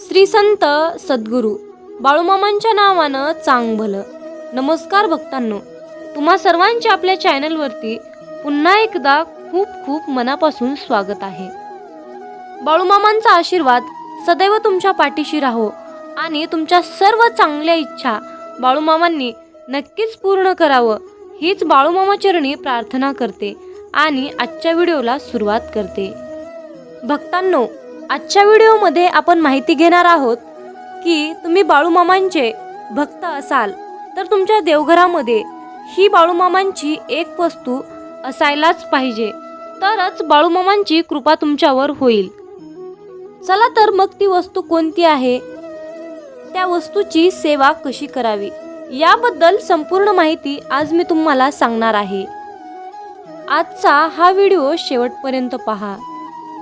श्री संत सद्गुरू बाळूमामांच्या नावानं चांग भलं नमस्कार भक्तांनो. तुम्हा सर्वांचे आपल्या चॅनलवरती पुन्हा एकदा खूप खूप मनापासून स्वागत आहे. बाळूमामांचा आशीर्वाद सदैव तुमच्या पाठीशी राहो आणि तुमच्या सर्व चांगल्या इच्छा बाळूमामांनी नक्कीच पूर्ण करावं हीच बाळूमामाचरणी प्रार्थना करते आणि आजच्या व्हिडिओला सुरुवात करते. भक्तांनो आजच्या व्हिडिओमध्ये आपण माहिती घेणार आहोत की तुम्ही बाळूमामांचे भक्त असाल तर तुमच्या देवघरामध्ये ही बाळूमामांची एक वस्तू असायलाच पाहिजे. तरच बाळूमामांची कृपा तुमच्यावर होईल. चला तर मग ती वस्तू कोणती आहे? त्या वस्तूची सेवा कशी करावी? याबद्दल संपूर्ण माहिती आज मी तुम्हाला सांगणार आहे. आजचा हा व्हिडिओ शेवटपर्यंत पहा.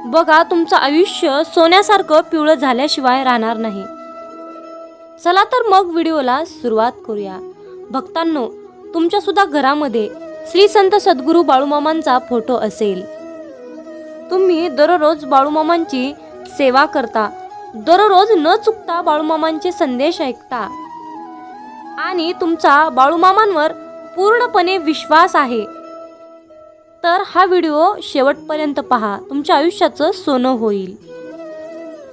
बघा तुमचं आयुष्य सोन्यासारखं पिवळं झाल्याशिवाय राहणार नाही. चला तर मग व्हिडिओला सुरुवात करूया. भक्तांनो तुमच्या सुद्धा घरामध्ये श्री संत सद्गुरू बाळूमामांचा फोटो असेल. तुम्ही दररोज बाळूमामांची सेवा करता दररोज न चुकता बाळूमामांचे संदेश ऐकता. आणि तुमचा बाळूमामांवर पूर्णपणे विश्वास आहे. तर हा व्हिडिओ शेवटपर्यंत पहा. तुमच्या आयुष्याचं सोनं होईल.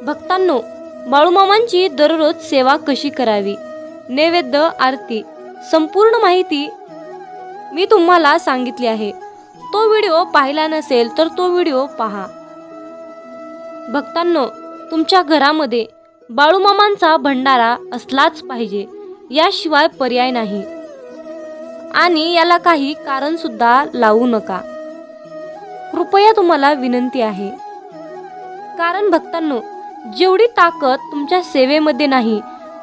भक्तांनो बाळूमामांची दररोज सेवा कशी करावी? नैवेद्य आरती संपूर्ण माहिती मी तुम्हाला सांगितली आहे. तो व्हिडिओ पाहिला नसेल तर तो व्हिडिओ पहा. भक्तांनो तुमच्या घरामध्ये बाळूमामांचा भंडारा असलाच पाहिजे याशिवाय पर्याय नाही. आणि याला काही कारणसुद्धा लावू नका. कृपया तुम्हाला विनंती आहे. कारण भक्तांनो जेवढी ताकद तुमच्या सेवेमध्ये नाही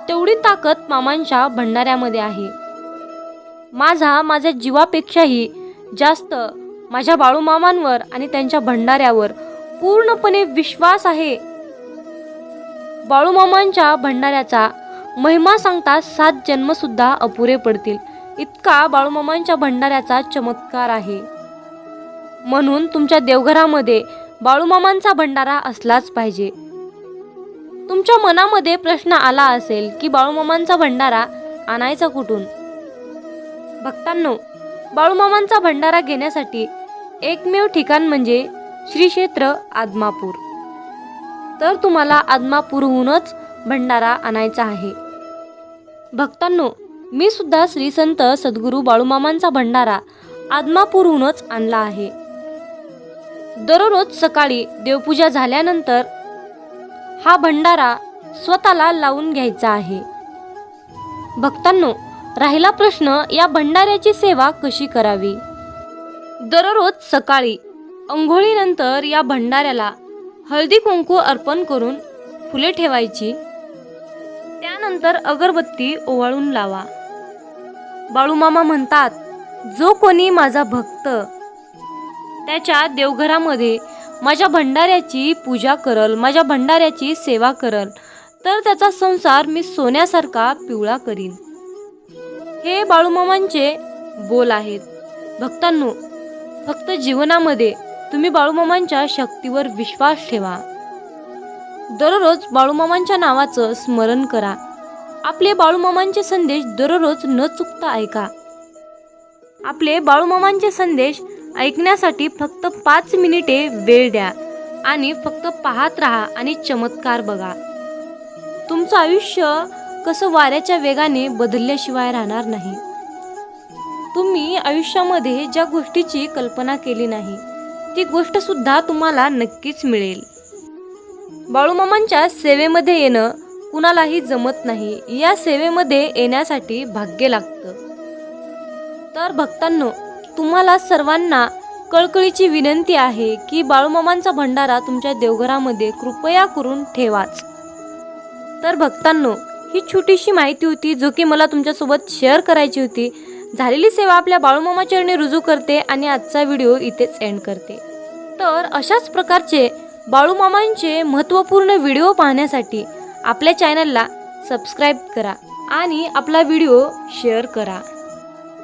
तेवढी ताकद मामांच्या भंडाऱ्यामध्ये आहे. माझा माझ्या जीवापेक्षाही जास्त माझ्या बाळूमामांवर आणि त्यांच्या भंडाऱ्यावर पूर्णपणे विश्वास आहे. बाळूमामांच्या भंडाऱ्याचा महिमा सांगता सात जन्मसुद्धा अपुरे पडतील. इतका बाळूमामांच्या भंडाऱ्याचा चमत्कार आहे. म्हणून तुमच्या देवघरामध्ये बाळूमामांचा भंडारा असलाच पाहिजे. तुमच्या मनामध्ये प्रश्न आला असेल की बाळूमामांचा भंडारा आणायचा कुठून? भक्तांनो बाळूमामांचा भंडारा घेण्यासाठी एकमेव ठिकाण म्हणजे श्री क्षेत्र आदमापूर. तर तुम्हाला आदमापूरहूनच भंडारा आणायचा आहे. भक्तांनो मी सुद्धा श्री संत सद्गुरू बाळूमामांचा भंडारा आदमापूरहूनच आणला आहे. दररोज सकाळी देवपूजा झाल्यानंतर हा भंडारा स्वतःला लावून घ्यायचा आहे. भक्तांनो राहिला प्रश्न या भंडाऱ्याची सेवा कशी करावी? दररोज सकाळी अंघोळीनंतर या भंडाऱ्याला हळदी कुंकू अर्पण करून फुले ठेवायची. त्यानंतर अगरबत्ती ओवाळून लावा. बाळूमामा म्हणतात जो कोणी माझा भक्त त्याच्या देवघरामध्ये माझ्या भंडाऱ्याची पूजा करल माझ्या भंडाऱ्याची सेवा करल. तर त्याचा संसार मी सोन्यासारखा पिवळा करीन. हे बाळूमामांचे बोल आहेत. भक्तांनो फक्त जीवनामध्ये तुम्ही बाळूमामांच्या शक्तीवर विश्वास ठेवा. दररोज बाळूमामांच्या नावाचं स्मरण करा. आपले बाळूमामांचे संदेश दररोज न चुकता ऐका. आपले बाळूमामांचे संदेश ऐकण्यासाठी फक्त पाच मिनिटे वेळ द्या आणि फक्त पाहत राहा आणि चमत्कार बघा. तुमचं आयुष्य कसं वाऱ्याच्या वेगाने बदलल्याशिवाय राहणार नाही. तुम्ही आयुष्यामध्ये ज्या गोष्टीची कल्पना केली नाही ती गोष्ट सुद्धा तुम्हाला नक्कीच मिळेल. बाळूमामांच्या सेवेमध्ये येणं कुणालाही जमत नाही या सेवेमध्ये येण्यासाठी भाग्य लागतं. तर भक्तांनो तुम्हाला सर्वांना कळकळीची विनंती आहे की बाळूमामांचा भंडारा तुमच्या देवघरामध्ये कृपया करून ठेवाच. तर भक्तांनो ही छोटीशी माहिती होती जो की मला तुमच्यासोबत शेअर करायची होती. झालेली सेवा आपल्या बाळूमामा चरणी रुजू करते आणि आजचा व्हिडिओ इथेच एंड करते. तर अशाच प्रकारचे बाळूमामांचे महत्त्वपूर्ण व्हिडिओ पाहण्यासाठी आपल्या चॅनलला सबस्क्राईब करा आणि आपला व्हिडिओ शेअर करा.